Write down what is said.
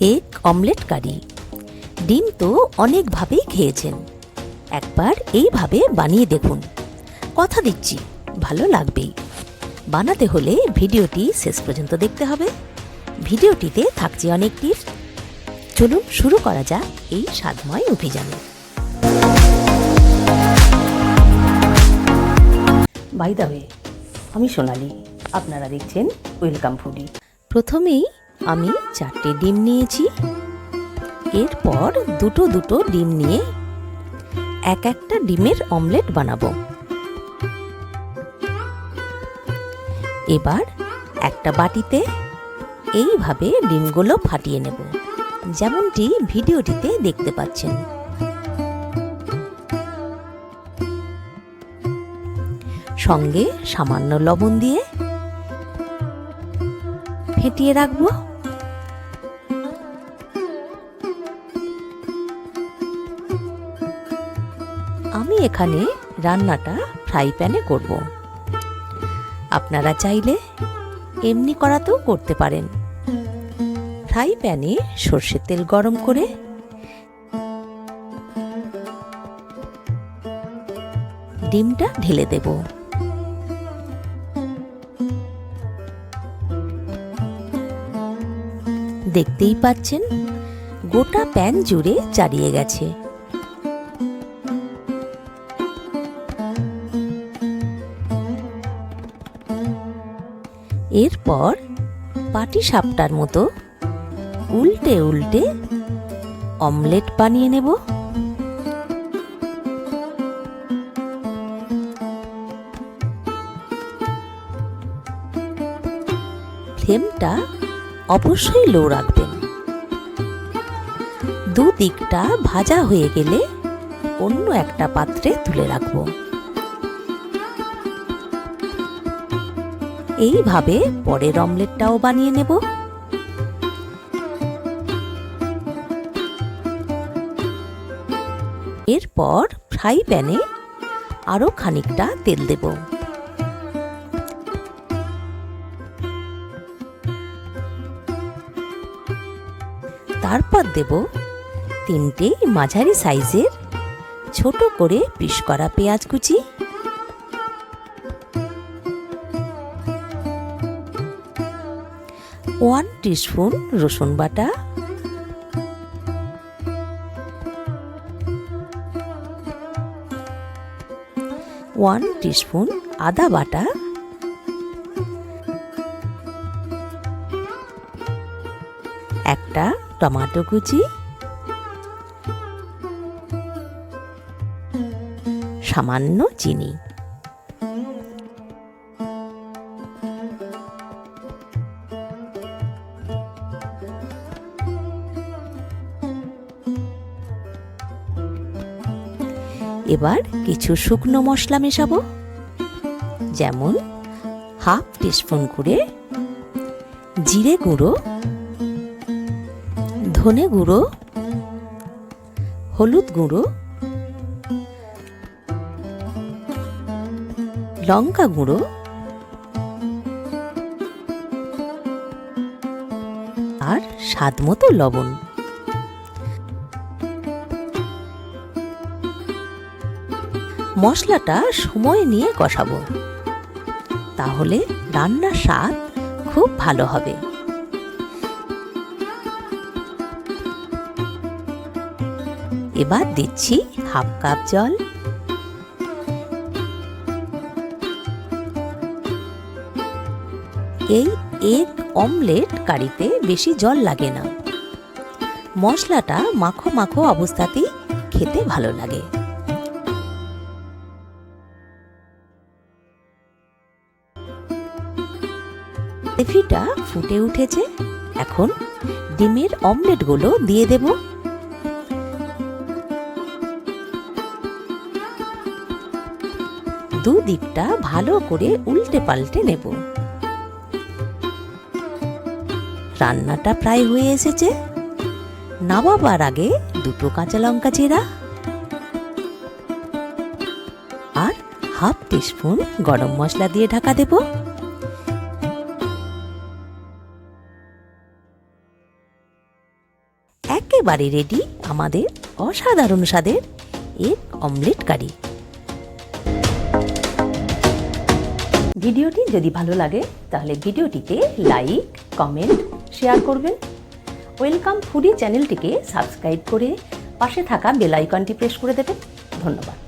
Egg omelette কারি। ডিম তো অনেকভাবেই খেয়েছেন। একবার এইভাবে বানিয়ে দেখুন। কথা দিচ্ছি ভালো লাগবেই। বানাতে হলে ভিডিওটি শেষ পর্যন্ত দেখতে হবে। ভিডিওটিতে থাকছে অনেক টিপস। চলুন শুরু করা যাক এই স্বাদময় অভিযান। বাই দা ওয়ে আমি সোনালি আপনারা দেখছেন ওয়েলকাম ফুডি প্রথমেই আমি চারটে ডিম নিয়েছি। এরপর দুটো দুটো ডিম নিয়ে এক একটা ডিমের অমলেট বানাবো। এবার একটা বাটিতে এইভাবে ডিমগুলো ফাটিয়ে নেব। যেমনটি ভিডিওটিতে দেখতে পাচ্ছেন। সঙ্গে সামান্য লবণ দিয়ে ফেটিয়ে রাখব? আমি এখানে রান্নাটা ফ্রাই প্যানে করব। আপনারা চাইলে এমনি করাতেও করতে পারেন। ফ্রাই প্যানে সর্ষের তেল গরম করে ডিমটা ঢেলে দেব। দেখতেই পাচ্ছেন, গোটা প্যান জুড়ে চারিয়ে গেছে। এরপর পাটি সাপটার মতো উল্টে উল্টে অমলেট বানিয়ে নেব। ফ্লেমটা অবশ্যই লো রাখবেন। দুদিকটা ভাজা হয়ে গেলে অন্য একটা পাত্রে তুলে রাখব। এইভাবে পরের অমলেটটাও বানিয়ে নেব। এরপর ফ্রাই প্যানে আরও খানিকটা তেল দেব। তারপর দেব তিনটে মাঝারি সাইজের ছোট করে পিস করা পেঁয়াজ কুচি। ওয়ান টিস্পুন রসুন বাটা। ওয়ান টিস্পুন আদা বাটা। একটা টমেটো কুচি, সামান্য চিনি। এবার কিছু শুকনো মশলা মেশাবো, যেমন হাফ টিস্পুন করে জিরে গুঁড়ো ধনে গুঁড়ো, হলুদ গুঁড়ো, লঙ্কা গুঁড়ো, আর স্বাদ মতো লবণ। মশলাটা সময় নিয়ে কষাবো। তাহলে রান্নার স্বাদ খুব ভালো হবে। এবার দিচ্ছি হাফ কাপ জল। এই এগ অমলেট কারিতে বেশি জল লাগে না। মশলাটা মাখো মাখো অবস্থাতেই খেতে ভালো লাগে। ফুটে উঠেছে। এখন ডিমের অমলেটগুলো দিয়ে দেব। দুদিকটা ভালো করে উল্টে পাল্টে নেব। রান্নাটা প্রায় হয়ে এসেছে। নামাবার আগে দুটো কাঁচা লঙ্কা চিরা আর হাফ টিস্পুন গরম মশলা দিয়ে ঢাকা দেবো। একেবারে রেডি আমাদের অসাধারণ স্বাদের এগ অমলেট কারি ভিডিওটি যদি ভালো লাগে, তাহলে ভিডিওটিতে লাইক, কমেন্ট, শেয়ার করবেন। ওয়েলকাম ফুডি চ্যানেলটিকে সাবস্ক্রাইব করে পাশে থাকা বেল আইকনটি প্রেস করে দেবেন। ধন্যবাদ।